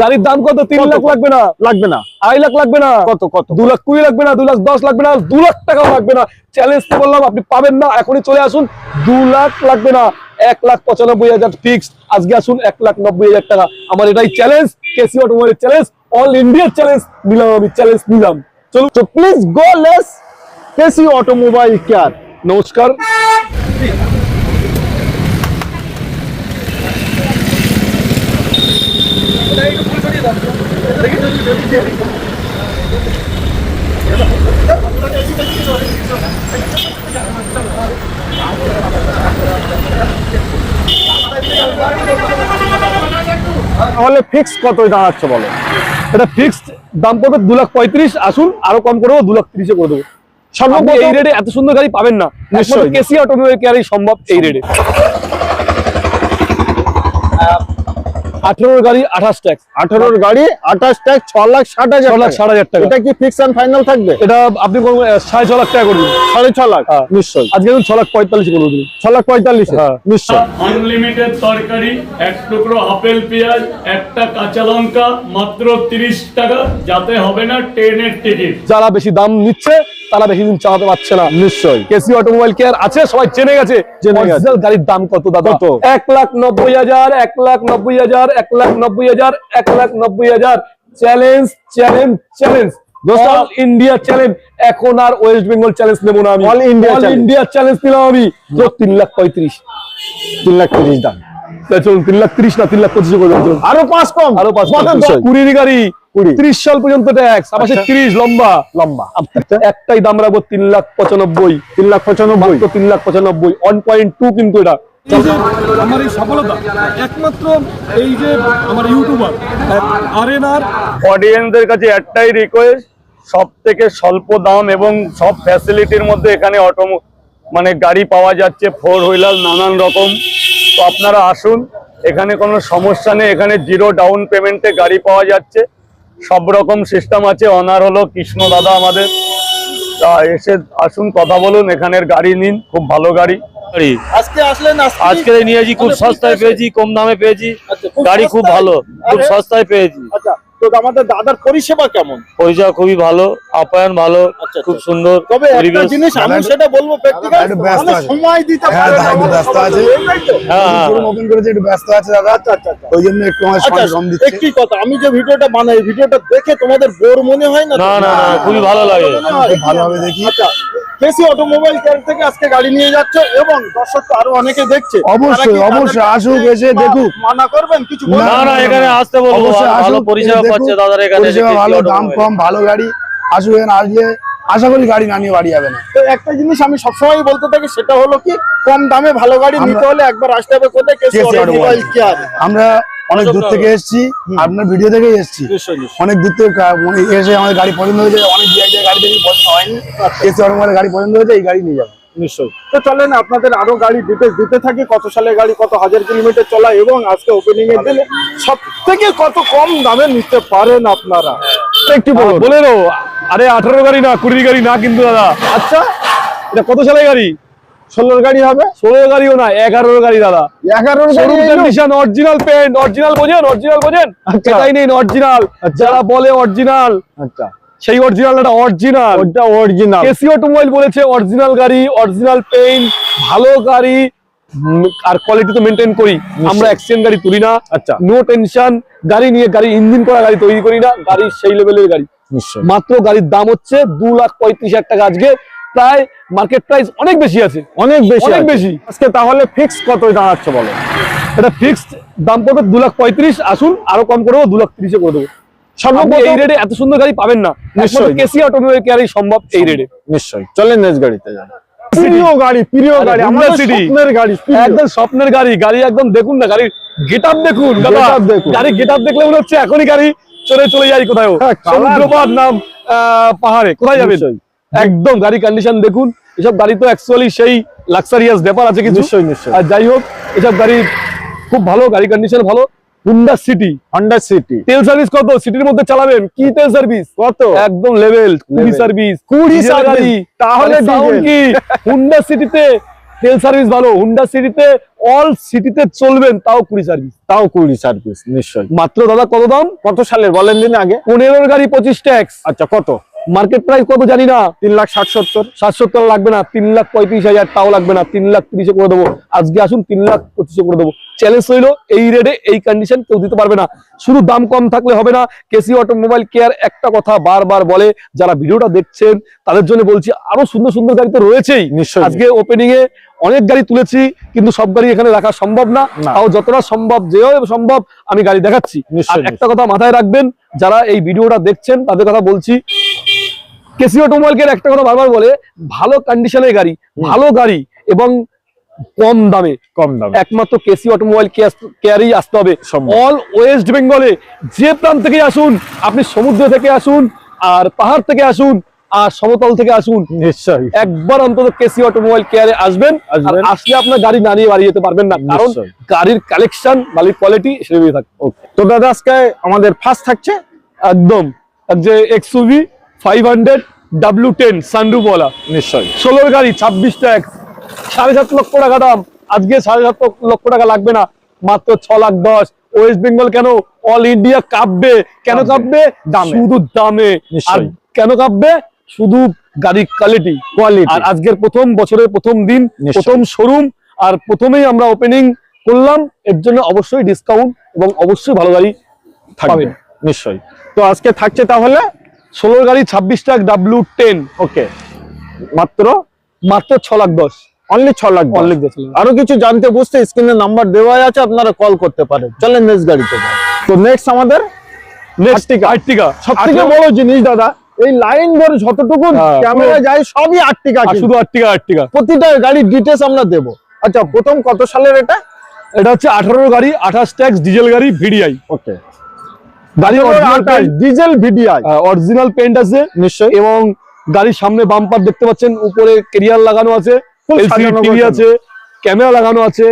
গাড়ির দাম কত? তিন লাখ লাগবে না। লাগবে না। আড়াই লাখ লাগবে না। কত কত? দু লাখ কুড়ি লাগবে না দু লাখ দশ লাগবে না দু লাখ টাকাও লাগবে না। চ্যালেঞ্জ তো বললাম আপনি পাবেন না। এখনই চলে আসুন দু লাখ লাগবে না। এক লাখ পঁচানব্বই হাজার ফিক্সড আজকে আসুন এক লাখ নব্বই হাজার টাকা। আমার এটাই চ্যালেঞ্জ কেসি অটোমোবাইলের চ্যালেঞ্জ অল ইন্ডিয়ার চ্যালেঞ্জ নিলাম আমি চ্যালেঞ্জ নিলাম। চলুন। তো please go less KC automobile care নমস্কার। তাহলে ফিক্স কত দাঁড়াচ্ছে বলো? এটা ফিক্সড দাম পড়বে দু লাখ পঁয়ত্রিশ আসুন আরও কম করে দেবো দু লাখ তিরিশে করে দেবো। সর্বোচ্চ এই রেটে এত সুন্দর গাড়ি পাবেন না। নিশ্চয়ই। কেসি অটোমোবাইল কেয়ারই সম্ভব এই রেটে আঠেরোর গাড়ি আঠাশ ট্যাক্স আঠারোর গাড়ি আঠাশ ট্যাগ ছ লাখ ষাট হাজার ছ লাখ। ষাট হাজার টাকা। এটা কি ফিক্স অ্যান্ড ফাইনাল থাকবে? এটা আপনি করবেন সাড়ে ছ লাখ টাকা করবেন সাড়ে ছ লাখ? হ্যাঁ। নিশ্চয়ই। আজকে ছ লাখ পঁয়তাল্লিশ করে দিন ছ লাখ পঁয়তাল্লিশ হ্যাঁ। নিশ্চয় আনলিমিটেড তরকারি এক টুকরো আপেল পেঁয়াজ একটা কাঁচা লঙ্কা মাত্র তিরিশ টাকা। যাতে হবে না ট্রেনের টিকিট যারা বেশি দাম নিচ্ছে তারা বেশি দিন চালাতে পারছে না। নিশ্চয় কেসি অটোমোবাইল কেয়ার আছে? সবাই জেনে গেছে। গাড়ির দাম কত দাদা? কত? এক লাখ নব্বই হাজার এক লাখ নব্বই হাজার এক লাখ নব্বই হাজার এক লাখ নব্বই হাজার। Challenge challenge challenge all India challenge এখন আর ওয়েস্ট বেঙ্গল চ্যালেঞ্জ নেব না আমি। All India all India challenge নিলাম আমি। তিন লাখ পঁয়ত্রিশ। তিন লাখ তিরিশ দাম। চলুন তিন লাখ তিরিশ না তিন লাখ পঁচিশে করে আরও পাঁচ কম। আরও পাঁচ কুড়ির গাড়ি। ত্রিশ সাল পর্যন্ত ট্যাক্স আবার আচ্ছা। তিরিশ লম্বা। লম্বা। আচ্ছা, একটাই দাম রাখব তিন লাখ পঁচানব্বই। তিন লাখ পঁচানব্বই। মাত্র তিন লাখ পঁচানব্বই। ওয়ান পয়েন্ট টু কিন্তু এটা। আমার এই সফলতা একমাত্র এই যে আমার ইউটিউবার আর এন আর অডিয়েন্সদের কাছে একটাই রিকোয়েস্ট সব থেকে স্বল্প দাম এবং সব ফ্যাসিলিটির মধ্যে এখানে অটো মানে গাড়ি পাওয়া যাচ্ছে ফোর হুইলার নানান রকম। তো আপনারা আসুন এখানে কোনো সমস্যা নেই এখানে জিরো ডাউন পেমেন্টে গাড়ি পাওয়া যাচ্ছে। সব রকম সিস্টেম আছে অনার হলো কৃষ্ণ দাদা আমাদের। তা এসে আসুন কথা বলুন এখানের গাড়ি নিন খুব ভালো গাড়ি। আজকে আসলেন আজকে নিয়েছি খুব সস্তায় পেয়েছি কম দামে পেয়েছি। আচ্ছা, গাড়ি খুব ভালো খুব সস্তায় পেয়েছি। আচ্ছা। তো আমাদের দাদার পরিষেবা কেমন পরিষেবা খুবই ভালো আপ্যায়ন ভালো আচ্ছা, খুব আচ্ছা। সুন্দর তবে একটা জিনিস আমি সেটা বলব প্র্যাকটিক্যাল মানে। সময় দিতে হ্যাঁ, পারে না ব্যস্ত আছে। জন্য, এই তো? হ্যাঁ হ্যাঁ। ওপেন করেছে একটু ব্যস্ত আছে দাদা আচ্ছা। ওই জন্য একটু আমার সময় কম দিচ্ছে একটি কথা আমি যে ভিডিওটা বানাই ভিডিওটা দেখে তোমাদের বোর মনে হয় না না না না খুবই ভালো লাগে? ভালোভাবে দেখি আচ্ছা কেসি অটোমোবাইল কেয়ার থেকে আজকে গাড়ি নিয়ে যাচ্ছে এবং দর্শক তো আরও অনেকে দেখছে অবশ্যই, অবশ্যই, আসুক, এসে দেখুক। মানা করবেন কিছু না, না না এখানে আসতে বলব অবশ্যই ভালো পরিষেবা পাচ্ছে দাদার এখানে ভালো দাম কম ভালো গাড়ি আসুক আসলে আশা করি গাড়ি না নিয়ে বাড়ি যাবে না। তো একটা জিনিস আমি সবসময় বলতে থাকি সেটা হলো কি কম দামে ভালো গাড়ি নিতে হলে একবার আসতে হবে কোথায়? আমরা অনেক দূর থেকে এসেছি আপনার ভিডিও থেকে এসেছি। অনেক দূর থেকে মানে এসে আমাদের গাড়ি পছন্দ হয়েছে অনেক গাড়ি দেখি পছন্দ হয়নি। কেসি অটোমোবাইলের গাড়ি পছন্দ হয়েছে এই গাড়ি নিয়ে যাব। নিশ্চয়ই। তো চলেন আপনাদের আরও গাড়ি ডিটেলস দিতে থাকি কত সালে গাড়ি কত হাজার কিলোমিটার চলা এবং আজকে ওপেনিং এর দিলে সব থেকে কত কম দামে নিতে পারেন আপনারা? একটু বলো বলেরো আরে আঠারো গাড়ি না কুড়ির গাড়ি না কিন্তু দাদা। আচ্ছা এটা কত সালে গাড়ি? ষোলোর গাড়ি হবে? ষোলো গাড়িও না এগারোর গাড়ি দাদা। এগারোর গাড়ি কন্ডিশন অরিজিনাল পেন্ট অরিজিনাল বোঝেন অরিজিনাল বোঝেন? আচ্ছা। নেই অরিজিনাল যারা বলে অরিজিনাল আচ্ছা। সেই অরিজিনাল অরিজিনাল ওটা অরিজিনাল কেসি অটোমোবাইল বলেছে অরিজিনাল গাড়ি অরিজিনাল পেইন্ট ভালো গাড়ি। আর কোয়ালিটি তো মেনটেন করি। আমরা এক্সচেঞ্জ গাড়ি তুলি না। আচ্ছা। নো টেনশন গাড়ি নিয়ে গাড়ি ইঞ্জিন করা গাড়ি তৈরি করি না। গাড়ি সেই লেভেলের গাড়ি। মাত্র গাড়ির দাম হচ্ছে দু লাখ পঁয়ত্রিশ হাজার টাকা আজকে। প্রায় মার্কেট প্রাইস অনেক বেশি আছে। অনেক বেশি অনেক বেশি। আজকে তাহলে ফিক্স কত দাঁড়াচ্ছে বলো? এটা ফিক্সড দাম পড়বে দু লাখ পঁয়ত্রিশ। আসুন আরও কম করে দেবো দু লাখ তিরিশে করে দেবো। সর্বোচ্চ এই রেটে এত সুন্দর গাড়ি পাবেন না। নিশ্চয়ই। কেসি অটোমোবাইল কেয়ারই সম্ভব এই রেটে নিশ্চয়ই। চলেন নেক্সট গাড়িতে যান। প্রিয় গাড়ি প্রিয় গাড়ি আমাদের স্বপ্নের গাড়ি একদম স্বপ্নের গাড়ি গাড়ি একদম দেখুন না গাড়ির গেট আপ দেখুন দাদা। গাড়ি গেট আপ দেখলে মনে হচ্ছে এখনই গাড়ি চলে চলে যাই কোথাও হ্যাঁ, সমুদ্রপাত নাম আহ, পাহাড়ে কোথায় যাবেন? নিশ্চয়ই। একদম গাড়ি কন্ডিশন দেখুন। এসব গাড়ি তো অ্যাকচুয়ালি সেই লাক্সারিয়াস ব্যাপার আছে কিছু। নিশ্চয়ই, নিশ্চয়ই। আর যাই হোক এসব গাড়ি খুব ভালো গাড়ি কন্ডিশন ভালো। হুন্ডা সিটি হন্ডা সিটি তেল সার্ভিস কত? সিটির মধ্যে চালাবেন? কি তেল সার্ভিস কত? একদম লেভেল কুড়ি সার্ভিস কুড়ি গাড়ি। তাহলে। কি? হুন্ডা সিটিতে তেল সার্ভিস ভালো। হুন্ডা সিটিতে অল সিটিতে চলবেন তাও কুড়ি সার্ভিস তাও কুড়ি সার্ভিস নিশ্চয়ই। মাত্র দাদা কত দাম? কত সালের বলেন দিন আগে। পনেরোর গাড়ি পঁচিশ ট্যাক্স আচ্ছা কত? মার্কেট প্রাইস কত জানি না? তিন লাখ ষাট সত্তর ষাট সত্তর লাগবে না তিন লাখ পঁয়ত্রিশ হাজার তাও লাগবে না তিন লাখ তিরিশে করে দেবো। আজকে আসুন তিন লাখ পঁচিশে করে দেবো। চ্যালেঞ্জ হইল এই রেটে এই কন্ডিশন কেউ দিতে পারবে না। শুধু দাম কম থাকলে হবে না কেসি অটোমোবাইল কেয়ার একটা কথা বারবার বলে যারা ভিডিওটা দেখছেন তাদের জন্য বলছি আরও সুন্দর সুন্দর গাড়ি তো রয়েছেই। নিশ্চয়ই। আজকে ওপেনিং এ অনেক গাড়ি তুলেছি কিন্তু সব গাড়ি এখানে রাখা সম্ভব না। তাও যতটা সম্ভব যেভাবে সম্ভব আমি গাড়ি দেখাচ্ছি। একটা কথা মাথায় রাখবেন যারা এই ভিডিওটা দেখছেন তাদের কথা বলছি কেসি অটোমোবাইলকে একটা কথা বারবার বলে ভালো কন্ডিশনের গাড়ি ভালো গাড়ি এবং কম দামে। কম দামে। একমাত্র কেসি অটোমোবাইল কেয়ারেই আসতে হবে। অল ওয়েস্ট বেঙ্গলে যে প্রান্ত থেকে আসুন আপনি সমুদ্র থেকে আসুন আর পাহাড় থেকে আসুন আর সমতল থেকে আসুন নিশ্চয়ই। একবার অন্তত কেসি অটোমোবাইল কেয়ারে আসবেন আসলে আপনার গাড়ি না নিয়ে বাড়ি যেতে পারবেন না কারণ গাড়ির কালেকশন গাড়ির কোয়ালিটি সেভাবেই থাকে। তো দাদা আজকে আমাদের ফার্স্ট থাকছে? একদম। যে XUV five hundred W ten সানরুফওয়ালা নিশ্চয়ই। ষোলোর গাড়ি ছাব্বিশ ট্যাক্স সাড়ে সাত লক্ষ টাকা দাম। আজকে সাড়ে সাত লক্ষ টাকা লাগবে না মাত্র ছ লাখ দশ। ওয়েস্ট বেঙ্গল কেন অল ইন্ডিয়া কাঁপবে? কেন কাঁপবে। দামে। শুধু দামে। আর কেন কাঁপবে? শুধু গাড়ির কোয়ালিটি কোয়ালিটি আর আজকের প্রথম বছরের প্রথম দিন। প্রথম শোরুম আর প্রথমেই আমরা ওপেনিং করলাম। এর জন্য অবশ্যই ডিসকাউন্ট এবং অবশ্যই ভালো গাড়ি থাকবে। নিশ্চয়ই। তো আজকে থাকছে তাহলে ষোলোর গাড়ি ছাব্বিশ টাক ডাব্লিউ টেন ওকে মাত্র? মাত্র ছ লাখ দশ। অনলি ছ লাখ অনলি দশ আরও কিছু জানতে বুঝতে স্ক্রিনে নাম্বার দেওয়া আছে আপনারা কল করতে পারেন। চলেন নেক্সট গাড়িতে। তো নেক্সট আমাদের নেক্সট আর্টিকা সব থেকে বড় জিনিস দাদা এই লাইন ধরে যতটুকু ক্যামেরা যায় সবই শুধু আর্টিকা আর্টিকা প্রতিটা গাড়ির ডিটেলস আমরা দেবো। আচ্ছা প্রথম কত সালের এটা? এটা হচ্ছে আঠারো গাড়ি আঠাশ ট্যাক্স ডিজেল গাড়ি ভিডিআই ওকে গাড়ি ডিজেল ভিডিআই অরিজিনাল পেন্ট আছে নিশ্চয়ই। এবং গাড়ির সামনে বাম্পার দেখতে পাচ্ছেন উপরে কেরিয়ার লাগানো আছে টিভি আছে ক্যামেরা লাগানো আছে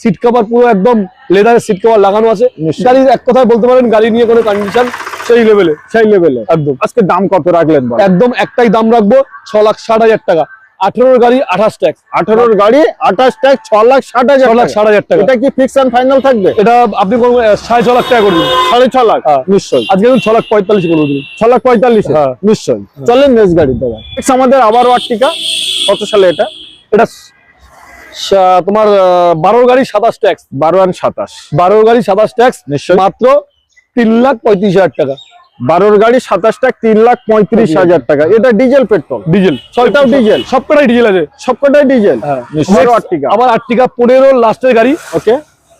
সিট কভার পুরো একদম লেদারের সিট কভার লাগানো আছে। গাড়ির এক কথায় বলতে পারেন গাড়ি নিয়ে কোনো কন্ডিশন সেই লেভেলে সেই লেভেলে একদম। আজকে দাম কত রাখলেন একদম একটাই দাম রাখব ছ লাখ ষাট হাজার টাকা। আঠেরোর গাড়ি আঠাশ ট্যাক্স। আঠারোর গাড়ি আঠাশ ট্যাক্স ছ লাখ ষাট হাজার লাখ। ষাট হাজার টাকা। এটা কি ফিক্স অ্যান্ড ফাইনাল থাকবে? এটা আপনি করবেন সাড়ে ছ লাখ টাকা করবেন সাড়ে ছ লাখ? হ্যাঁ। নিশ্চয়ই। আজকে ছ লাখ পঁয়তাল্লিশ করে দিন ছ লাখ পঁয়তাল্লিশ হ্যাঁ। নিশ্চয়ই। চলেন নেক্সট গাড়ি দাদা আমাদের আবারও আটটিকা কত সালে এটা? এটা তোমার বারোর গাড়ি সাতাশ ট্যাক্স। বারো আর সাতাশ। বারোর গাড়ি সাতাশ ট্যাক্স। নিশ্চয় মাত্র তিন লাখ পঁয়ত্রিশ হাজার টাকা। বারোর গাড়ি সাতাশ টাকা তিন লাখ পঁয়ত্রিশ হাজার টাকা। এটা ডিজেল পেট্রোল ডিজেল এটাও ডিজেল সবকটাই ডিজেল আছে। সবকটাই ডিজেল Next, আটটিকা। আবার আটটিকা পনেরো লাস্টের গাড়ি। ওকে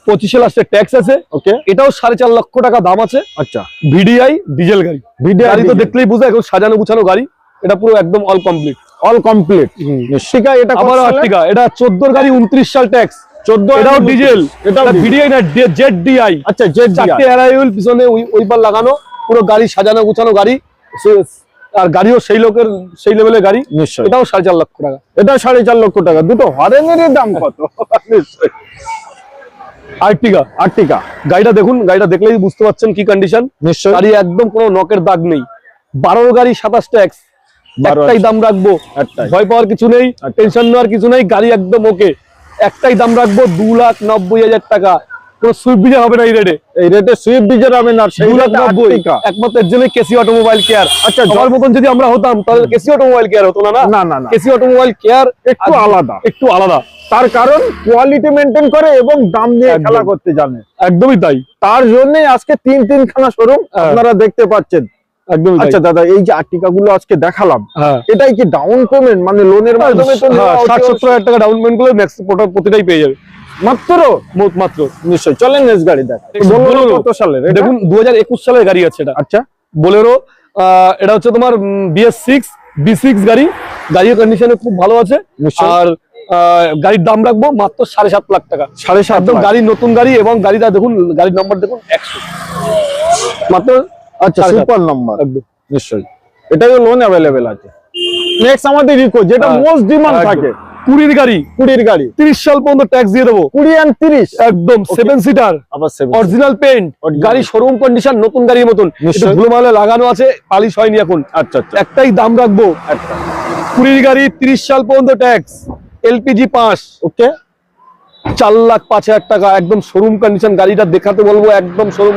পঁচিশে লাস্টের ট্যাক্স আছে। ওকে এটাও সাড়ে চার লক্ষ টাকা দাম আছে। আচ্ছা। ভিডিআই ডিজেল গাড়ি। গাড়ি তো দেখলেই বুঝে এখন সাজানো গুছানো গাড়ি। এটা পুরো একদম অল কমপ্লিট অল কমপ্লিট নিশ্চিকা এটা আবার আটটিকা। এটা চোদ্দোর গাড়ি উনত্রিশ সাল ট্যাক্স চোদ্দ এটাও ডিজেল এটা ভিডিআই না জেড ডিআই আচ্ছা জেড অ্যারাইউল পিছনে ওই ওইবার লাগানো। পুরো গাড়ি সাজানো গুছানো গাড়ি আর গাড়িও সেই লোকের সেই লেভেলের গাড়ি। নিশ্চয়ই। এটাও সাড়ে চার লক্ষ টাকা। এটাও সাড়ে চার লক্ষ টাকা। দুটো হরেনেরই দাম কত? নিশ্চয়ই। আর্টিকা আটটিকা গাড়িটা দেখুন গাড়িটা দেখলেই বুঝতে পারছেন কি কন্ডিশন নিশ্চয়ই। গাড়ি একদম কোনো নকের দাগ নেই। বারোর গাড়ি সাতাশ ট্যাক্স একটাই দাম রাখব। ভয় পাওয়ার কিছু নেই। টেনশন নেওয়ার কিছু নেই গাড়ি একদম ওকে একটাই দাম রাখব দু লাখ নব্বই হাজার টাকা। সুইফট ডিজার হবে না এই রেটে এই রেটে সুইফট ডিজার হবে না সেই দু লাখ রেটে নব্বই আটটিকা একমাত্র এর কেসি অটোমোবাইল কেয়ার আচ্ছা, সবার মতন যদি আমরা হতাম তাহলে কেসি অটোমোবাইল কেয়ার হতো না না? না, না, না। কেসি অটোমোবাইল কেয়ার একটু আলাদা। একটু আলাদা। তার কারণ কোয়ালিটি মেনটেন করে এবং দাম নিয়ে খেলা করতে জানে। একদমই তাই। তার জন্যই আজকে তিন তিনখানা শোরুম হ্যাঁ। আপনারা দেখতে পাচ্ছেন। একদমই তাই। আচ্ছা দাদা এই যে আটটিকা গুলো আজকে দেখালাম হ্যাঁ। এটাই কি ডাউন পেমেন্ট মানে লোনের মাধ্যমে হ্যাঁ, ষাট সত্তর হাজার টাকা ডাউন পেমেন্ট করলে প্রতিটাই পেয়ে যাবে। মাত্র মাত্র নিশ্চয় চলেন নেক্সট গাড়ি কত সালের দেখুন একুশ সালের গাড়ি আছে এটা। আচ্ছা। বোলেরো এটা হচ্ছে তোমার বিএস সিক্স বি সিক্স গাড়ি। গাড়ির কন্ডিশনে খুব ভালো আছে। আর গাড়ির দাম রাখব মাত্র সাড়ে সাত লাখ টাকা। সাড়ে সাত গাড়ি নতুন গাড়ি এবং গাড়িটা দেখুন গাড়ির নাম্বার দেখুন একশো। মাত্র আচ্ছা সুপার নাম্বার একদম। নিশ্চয়ই। এটাও লোন অ্যাভেলেবেল আছে। নেক্সট আমাদের রিকো যেটা মোস্ট ডিমান্ড। থাকে। কুড়ির গাড়ি। কুড়ির গাড়ি। তিরিশ সাল পর্যন্ত ট্যাক্স দিয়ে দেবো। কুড়ি অ্যান্ড তিরিশ। একদম সেভেন সিটার অরিজিনাল পেন্ট। গাড়ি শোরুম কন্ডিশন নতুন গাড়ির মতন। ধুলোমালে লাগানো আছে পালিশ হয়নি এখন। আচ্ছা আচ্ছা। একটাই দাম রাখব। কুড়ির গাড়ি তিরিশ সাল পর্যন্ত ট্যাক্স এলপিজি পাঁচ। ওকে চার লাখ পাঁচ হাজার টাকা একদম শোরুম কন্ডিশন গাড়িটা দেখাতে বলব একদম শোরুম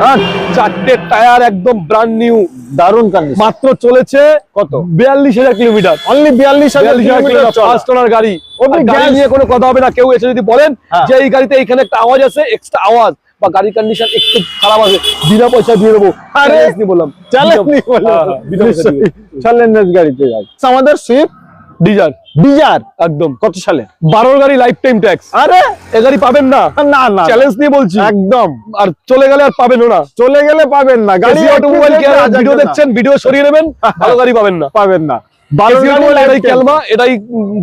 চারটে টায়ার একদম ব্র্যান্ড নিউ দারুণ কন্ডিশন মাত্র চলেছে কত? বিয়াল্লিশ হাজার কিলোমিটার অনলি বিয়াল্লিশ হাজার ফার্স্ট ওনার গাড়ি। গাড়ি নিয়ে কোনো কথা হবে না কেউ এসে যদি বলেন হ্যাঁ। যে এই গাড়িতে এখানে একটা আওয়াজ আছে এক্সট্রা আওয়াজ বা গাড়ির কন্ডিশন একটু খারাপ আছে বিনা পয়সা দিয়ে দেবো। বললাম। হ্যাঁ, হ্যাঁ, গাড়িতে যাই। আমাদের সুইফট ডিজার। ডিজার? একদম কত সালে? বারোর গাড়ি লাইফ টাইম ট্যাক্স আরে! এ গাড়ি পাবেন না। না না চ্যালেঞ্জ নিয়ে বলছি। একদম। আর চলে গেলে আর পাবেনও না। চলে গেলে পাবেন না। গাড়ি অটোমোবাইল দেখলে ভিডিও দেখছেন ভিডিও সরিয়ে নেবেন ভালো গাড়ি পাবেন না। পাবেন না। বারো এটাই কেলমা এটাই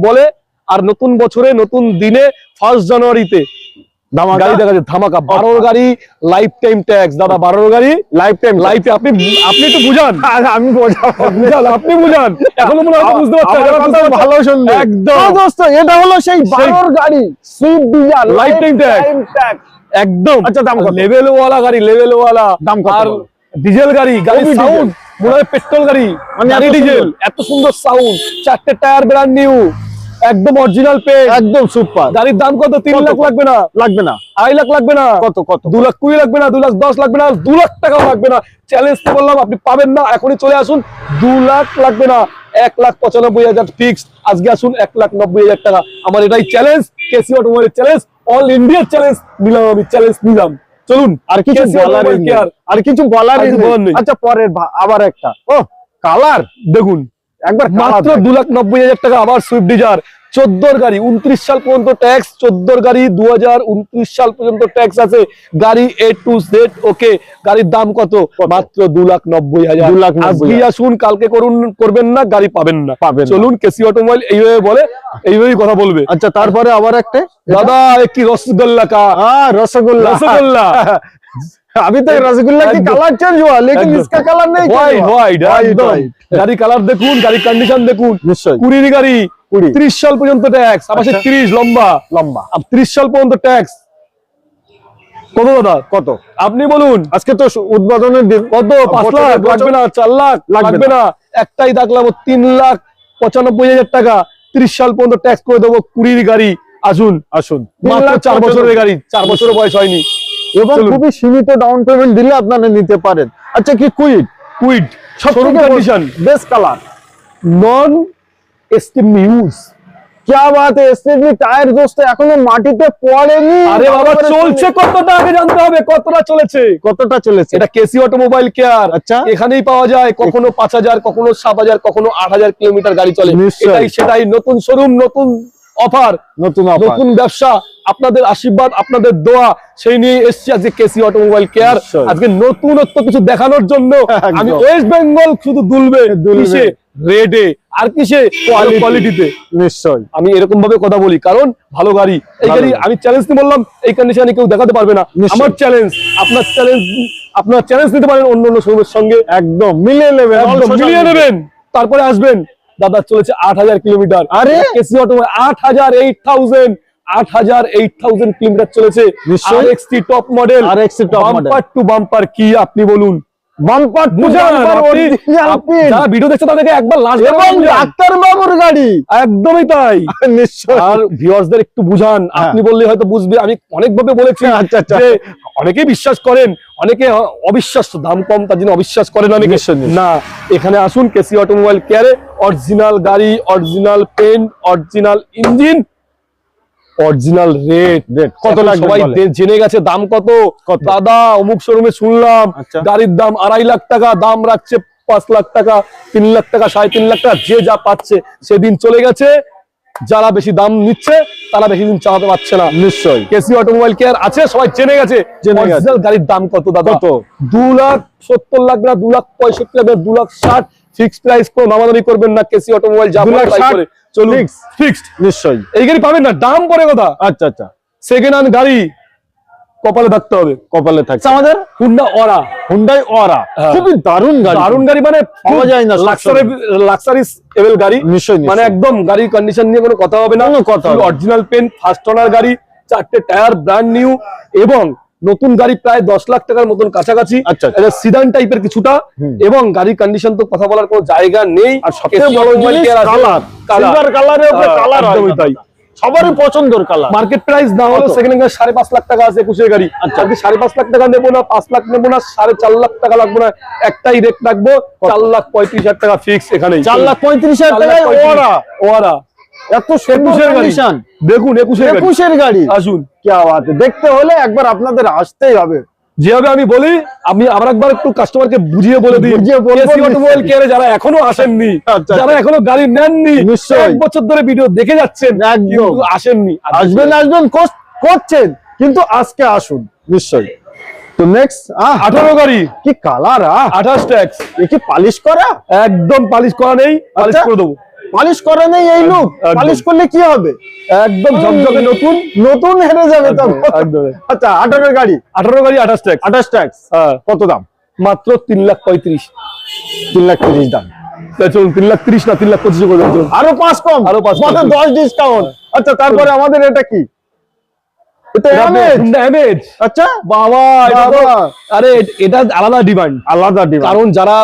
বলে আর নতুন বছরে নতুন দিনে ফার্স্ট জানুয়ারিতে? গাড়ি দেখা যাচ্ছে ধামাকা বারোর গাড়ি লাইফ টাইম ট্যাক্স দাদা বারোর গাড়ি লাইফ টাইম লাইফে আপনি আপনি একটু বুঝান। আমি বুঝান আপনি বুঝান। এখনও মনে হয় বুঝতে পারছেন ভালো? শুনবে। একদম। দোস্ত এটা হলো সেই বারোর গাড়ি Swift Dzire Lifetime tag। Tag একদম। আচ্ছা, দাম কত? লেভেল ওয়ালা গাড়ি লেভেল ওয়ালা দাম কত? আর ডিজেল গাড়ি খুবই সাউন্ড মনে হয় পেট্রোল গাড়ি মানে গাড়ি ডিজেল এত সুন্দর সাউন্ড চারটে টায়ার ব্র্যান্ড নিউ একদম অরিজিনাল পে একদম সুপার গাড়ির দাম কত? তিন লাখ লাগবে না। লাগবে না। আড়াই লাখ লাগবে না। কত কত? দু লাখ কুড়ি লাগবে না দু লাখ দশ লাগবে না দু লাখ টাকাও লাগবে না। চ্যালেঞ্জ তো বললাম আপনি পাবেন না। এখনই চলে আসুন। দু লাখ লাগবে না। এক লাখ পঁচানব্বই হাজার ফিক্সড আজকে আসুন এক লাখ নব্বই হাজার টাকা। আমার এটাই চ্যালেঞ্জ কেসি অটোমোবাইলের চ্যালেঞ্জ অল ইন্ডিয়ার চ্যালেঞ্জ নিলাম আমি চ্যালেঞ্জ নিলাম। চলুন আর কিছু বলার আর কিছু বলার। আচ্ছা পরের আবার একটা। ও কালার দেখুন। একবার মাত্র দু লাখ নব্বই হাজার টাকা আবার সুইফট ডিজার। চোদ্দোর গাড়ি উনত্রিশ সাল পর্যন্ত ট্যাক্স চোদ্দোর গাড়ি দু হাজার উনত্রিশ সাল পর্যন্ত ট্যাক্স আছে। গাড়ি এ টু জেড ওকে গাড়ির দাম কত? মাত্র দু লাখ নব্বই হাজার। আজকে আসুন কালকে করুন করবেন না গাড়ি পাবেন না। পাবেন চলুন কেসি অটোমোবাইল এইভাবে বলে এইভাবেই কথা বলবে। আচ্ছা তারপরে আবার একটা? দাদা একটি রসগোল্লা কা রসগোল্লা। রসগোল্লা। अभी तक रसगुल्ला की एकदम। कलर चेंज हुआ लेकिन एकदम। इसका कलर नहीं change হোয়াইট हुआ। হোয়াইট White, একদম white। গাড়ি কালার দেখুন গাড়ি কন্ডিশন দেখুন নিশ্চয়ই কুড়ির গাড়ি কুড়ি। ত্রিশ সাল পর্যন্ত ট্যাক্স আবার আচ্ছা। তিরিশ লম্বা লম্বা আর ত্রিশ সাল পর্যন্ত ট্যাক্স কত দাদা কত আপনি বলুন আজকে তো সু- উদ্বোধনের দিন কত পাঁচ বছরে লাখ বছর- লাগবে না চার লাখ লাগবে লাগবে না একটাই দেখলাম তিন লাখ পঁচানব্বই হাজার টাকা ত্রিশ সাল পর্যন্ত ট্যাক্স করে দেবো কুড়ির গাড়ি আসুন আসুন মাত্র লাখ চার বছরের পঁচানব্বই। গাড়ি চার বছরের বয়স হয়নি এবং চলুন। খুবই সীমিত ডাউন পেমেন্ট দিলে আপনারা নিতে পারেন আচ্ছা কি কুইট কুইড সব showroom condition best colour non Esteem use क्या बात है স্টেপনি টায়ার দোস্ত এখনো মাটিতে পড়েনি আরে বাবা চলছে কতটা আগে জানতে হবে কতটা চলেছে কতটা চলেছে এটা কেসি অটোমোবাইল কেয়ার আচ্ছা। এখানেই পাওয়া যায় কখনো পাঁচ হাজার কখনো সাত হাজার কখনো আট হাজার কিলোমিটার গাড়ি চলে নিশ্চয়ই। এটাই সেটাই নতুন শোরুম নতুন অফার নতুন নতুন ব্যবসা আপনাদের আশীর্বাদ আপনাদের দোয়া সেই নিয়ে এসছি আজকে কেসি অটোমোবাইল কেয়ার। আজকে নতুনত্ব কিছু দেখানোর জন্য আমি ওয়েস্ট বেঙ্গল শুধু দুলবে দুলবে। রেডে আর কিসে? কোয়ালিটিতে নিশ্চয়ই। আমি এরকম ভাবে কথা বলি কারণ ভালো গাড়ি। এই গাড়ি। আমি চ্যালেঞ্জ নিয়ে বললাম এই কন্ডিশনে কেউ দেখাতে পারবে না। আমার চ্যালেঞ্জ আপনার চ্যালেঞ্জ আপনার চ্যালেঞ্জ নিতে পারেন অন্য অন্য শোরুমের সঙ্গে। একদম মিলিয়ে নেবেন মিলিয়ে নেবেন। তারপরে আসবেন। দাদা চলেছে আট হাজার কিলোমিটার আরে? কেসি অটো আট হাজার এইট থাউজেন্ড আট হাজার এইট থাউজেন্ড কিলোমিটার চলেছে। আর এক্সটি টপ মডেল আর। বাম্পার টু বাম্পার কি আপনি বলুন বাম্পার আপনি original আপ- pin। যারা ভিডিও দেখছে তাদেরকে একবার লাস্ট ডাক্তার বাবুর গাড়ি। একদমই তাই। নিশ্চয় আর ভিউয়ার্সদের একটু বুঝান আপনি বললে হয়তো বুঝবে। আমি অনেক ভাবে বলেছি আচ্ছা, আচ্ছা। যে অনেকে বিশ্বাস করেন অনেকে অ- অবিশ্বাস্য দাম কম তার জন্য অবিশ্বাস করেন অনেকে। না এখানে আসুন কেসি অটোমোবাইল কেয়ারে অরিজিনাল গাড়ি original paint original engine original rate Rate, কত লাগবে সবাই জেনে গেছে দাম কত? দাদা অমুক শোরুমে শুনলাম আচ্ছা। গাড়ির দাম আড়াই লাখ টাকা দাম রাখছে পাঁচ লাখ টাকা তিন লাখ টাকা সাড়ে তিন লাখ টাকা যে যা পাচ্ছে সেদিন চলে গেছে। যারা বেশি দাম নিচ্ছে তারা বেশি দিন চালাতে পারছে না। নিশ্চয়ই। কেসি অটোমোবাইল কেয়ার আছে সবাই জেনে গেছে। জেনে গেছে। গাড়ির দাম কত দাদা? কত? দু লাখ সত্তর লাখ না দু লাখ পঁয়ষট্টি লাখ দু লাখ ষাট ফিক্সড প্রাইস কোনো নামাদামি করবেন না কেসি অটোমোবাইল যা? করে চলুন? ফিক্সড নিশ্চয়ই। এই গাড়ি পাবেন না দাম পরে কথা। আচ্ছা আচ্ছা। সেকেন্ড হ্যান্ড গাড়ি কপালে থাকতে হবে। কপালে থাকছে আমাদের হুন্ডা অরা হুন্ডাই অরা। খুবই দারুণ গাড়ি। দারুণ গাড়ি মানে পাওয়া যায় না লাক্সারি লাক্সারি লেভেল গাড়ি। নিশ্চয়ই। মানে একদম গাড়ির কন্ডিশন নিয়ে কোনো কথা হবে না। কোনো কথা। অরিজিনাল পেন ফার্স্ট ওনার গাড়ি চারটে টায়ার ব্র্যান্ড নিউ এবং নতুন গাড়ি প্রায় দশ লাখ টাকার মতন কাছাকাছি। আচ্ছা, আচ্ছা। সিদান টাইপের কিছুটা এবং গাড়ির কন্ডিশন তো কথা বলার কোনো জায়গা নেই। আর সবচেয়ে বড় কালার কালার একদমই তাই। সবারই পছন্দের কালার মার্কেট প্রাইস না হলো হ্যান্ড সাড়ে পাঁচ লাখ টাকা আছে একুশের গাড়ি। আচ্ছা। আজকে সাড়ে পাঁচ লাখ টাকা নেব না পাঁচ লাখ নেব না সাড়ে চার লাখ টাকা লাগবে না একটাই রেট রাখব। চার লাখ পঁয়ত্রিশ হাজার টাকা ফিক্স এখানে চার লাখ পঁয়ত্রিশ হাজার টাকা ওরা ওরা এত একুশের গাড়ি কন্ডিশন দেখুন একুশের একুশের গাড়ি। আসুন। কি আওয়াজ দেখতে হলে একবার আপনাদের আসতেই হবে। যেভাবে আমি বলি আমি আবার একবার একটু কাস্টমারকে বুঝিয়ে বলে দিই। কেয়ারে যারা এখনও আসেননি আচ্ছা, যারা এখনও গাড়ি নেননি নিশ্চয়ই। এক বছর ধরে ভিডিও দেখে যাচ্ছেন আসেননি। আসবেন আসবেন কোস- করছেন কিন্তু আজকে আসুন নিশ্চয়ই। তো নেক্সট আঠারো গাড়ি। কি কালার আহ? আঠাশ ট্যাক্স এ কি পালিশ করা? একদম পালিশ করা নেই পালিশ আচ্ছা। করে দেবো। পালিশ করা নেই এই লুক। পালিশ করলে কি হবে? একদম। ঝকঝকে নতুন নতুন হেরে যাবে তো। আচ্ছা আঠারো গাড়ি। আঠারো গাড়ি আঠাশ ট্যাক্স আঠাশ ট্যাক্স কত দাম? মাত্র তিন লাখ পঁয়ত্রিশ। তিন লাখ তিরিশ দাম। চলুন তিন লাখ তিরিশ না তিন লাখ পঁচিশে আরও পাঁচ কম। আরও পাঁচ দশ ডিসকাউন্ট আচ্ছা তারপরে আমাদের এটা কি। আচ্ছা? বাবা এটা আরে এটা আলাদা ডিমান্ড আলাদা ডিমান্ড কারণ যারা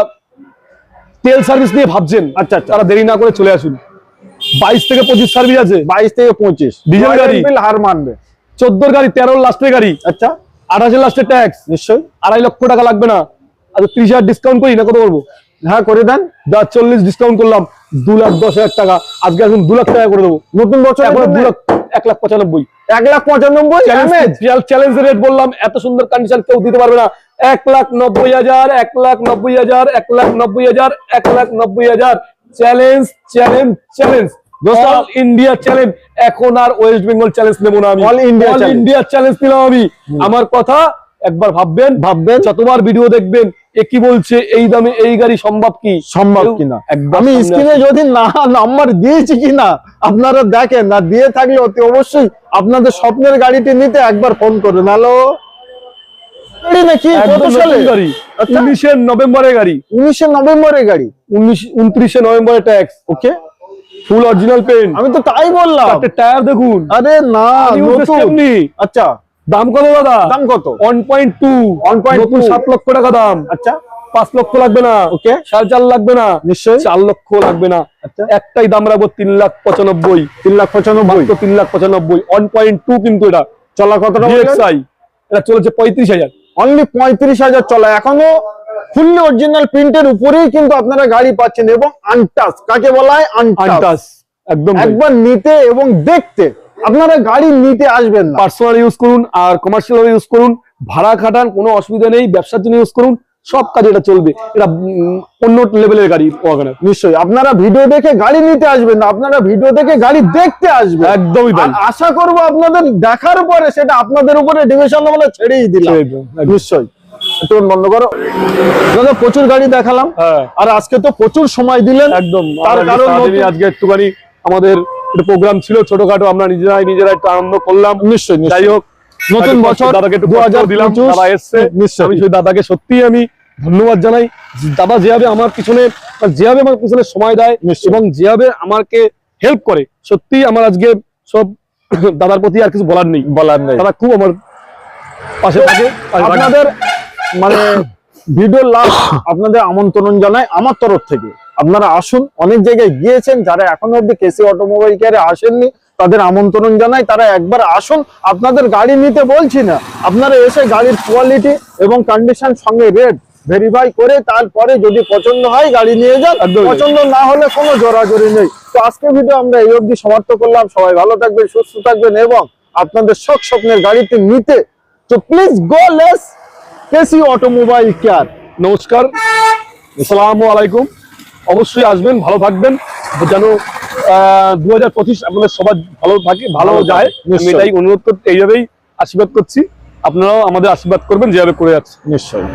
তেল সার্ভিস নিয়ে ভাবছেন আচ্ছা, আচ্ছা। তারা দেরি না করে চলে আসুন। বাইশ থেকে পঁচিশ সার্ভিস আছে। বাইশ থেকে পঁচিশ। ডিজেল গাড়ি। হার মানবে। চোদ্দোর গাড়ি তেরোর লাস্টের গাড়ি। আচ্ছা। আঠাশের লাস্টের ট্যাক্স নিশ্চয়ই। আড়াই লক্ষ টাকা লাগবে না। আচ্ছা ত্রিশ হাজার ডিসকাউন্ট করি না কত করব? হ্যাঁ করে দেন। দা চল্লিশ ডিসকাউন্ট করলাম দু লাখ দশ হাজার টাকা। আজকে এখন দু লাখ টাকা করে দেবো। নতুন বছর এখন দু লাখ এক লাখ পঁচানব্বই। এক লাখ পঁচানব্বই চ্যালেঞ্জ রেট বললাম এত সুন্দর কন্ডিশন কেউ দিতে পারবে না। এক লাখ নব্বই হাজার এক লাখ নব্বই হাজার এক লাখ নব্বই হাজার এক লাখ নব্বই হাজার। Challenge challenge challenge all India challenge এখন আর ওয়েস্ট বেঙ্গল চ্যালেঞ্জ নেব না আমি। অল। ইন্ডিয়া চ্যালেঞ্জ নিলাম আমি। আমার কথা একবার ভাববেন। ভাববেন। যতবার ভিডিও দেখবেন এ কি বলছে এই দামে এই গাড়ি সম্ভব কি? সম্ভব কিনা। আমি স্ক্রিনে যদি না নাম্বার দিয়েছি কিনা আপনারা দেখেন না দিয়ে থাকলে অতি অবশ্যই আপনাদের স্বপ্নের গাড়িটি নিতে একবার ফোন করুন। হ্যালো? আচ্ছা। নভেম্বরের গাড়ি। উনিশে নভেম্বরের গাড়ি। উনিশ উনত্রিশে নভেম্বরের tax. Okay full original paint আমি তো তাই বললাম। টায়ার দেখুন। আরে না। আচ্ছা। দাম কত দাদা? দাম কত? ওয়ান পয়েন্ট টু 1.2 নতুন সাত লক্ষ টাকা দাম। আচ্ছা। পাঁচ লক্ষ লাগবে না। ওকে সাড়ে চার লাগবে না। নিশ্চয়ই। চার লক্ষ লাগবে না। আচ্ছা। একটাই দাম রাখব তিন লাখ পঁচানব্বই। তিন লাখ পঁচানব্বই। তিন লাখ পঁচানব্বই। ওয়ান পয়েন্ট টু কিন্তু এটা। চলা কতটা এটা চলেছে পঁয়ত্রিশ হাজার। অনলি পঁয়ত্রিশ হাজার চলা। এখনও ফুললি অরিজিনাল প্রিন্টের উপরেই কিন্তু আপনারা গাড়ি পাচ্ছেন এবং আনটাস কাকে বলা হয়? আনটাস একদম একবার নিতে এবং দেখতে। আপনারা গাড়ি নিতে আসবেন পার্সোনাল ইউজ করুন আর কমার্শিয়াল ইউজ করুন। ভাড়া খাটান কোনো অসুবিধা নেই। ব্যবসার জন্য ইউজ করুন। সব কাজে এটা চলবে। এটা অন্য লেভেলের গাড়ি ওয়াগনার নিশ্চয়ই। আপনারা ভিডিও দেখে গাড়ি নিতে আসবেন না। আপনারা ভিডিও দেখে গাড়ি দেখতে আসবেন। একদমই তাই। আশা করব আপনাদের দেখার পরে সেটা আপনাদের উপরে ডিভিশন বলে ছেড়েই দিলাম। নিশ্চয়ই। একটু বন্ধ করো। দাদা প্রচুর গাড়ি দেখালাম। হ্যাঁ। আর আজকে তো প্রচুর সময় দিলেন। একদম। তার কারণ আজকে একটুখানি আমাদের একটা প্রোগ্রাম ছিল ছোটখাটো। আমরা নিজেরাই নিজেরা একটু আনন্দ করলাম। নিশ্চয়ই যাই হোক নতুন বছর দাদাকে একটু দিলাম। দাদা এসছে। নিশ্চয়ই। আমি সেই দাদাকে সত্যি আমি ধন্যবাদ জানাই। দাদা যেভাবে আমার পিছনে যেভাবে আমার পিছনে সময় দেয়। এবং যেভাবে আমাকে হেল্প করে সত্যি আমার আজকে সব দাদার প্রতি আর কিছু বলার নেই। বলার নেই। দাদা খুব আমার পাশে থাকে পাশে থাকে। আপনাদের মানে ভিডিও লাস্ট আপনাদের আমন্ত্রণ জানাই আমার তরফ থেকে। আপনারা আসুন অনেক জায়গায় গিয়েছেন যারা এখনও অব্দি কেসি অটোমোবাইল কেয়ারে আসেননি তাদের আমন্ত্রণ জানাই। তারা একবার আসুন আপনাদের গাড়ি নিতে বলছি না। আপনারা এসে গাড়ির কোয়ালিটি এবং কন্ডিশন সঙ্গে রেট ভেরিফাই করে তারপরে যদি পছন্দ হয় গাড়ি নিয়ে যান। পছন্দ না হলে কোনো জোরাজোরি নেই। তো আজকে ভিডিও আমরা এই অবধি সমাপ্ত করলাম। সবাই ভালো থাকবেন সুস্থ থাকবেন এবং আপনাদের শখ স্বপ্নের গাড়িতে নিতে তো please go less KC automobile care নমস্কার। আসসালামু আলাইকুম। অবশ্যই আসবেন ভালো থাকবেন। যেন দু হাজার পঁচিশ আপনাদের সবার ভালো থাকে ভালো যায়। এটাই অনুরোধ করতে এইভাবেই আশীর্বাদ করছি। আপনারাও আমাদের আশীর্বাদ করবেন যেভাবে করে যাচ্ছে। নিশ্চয়ই।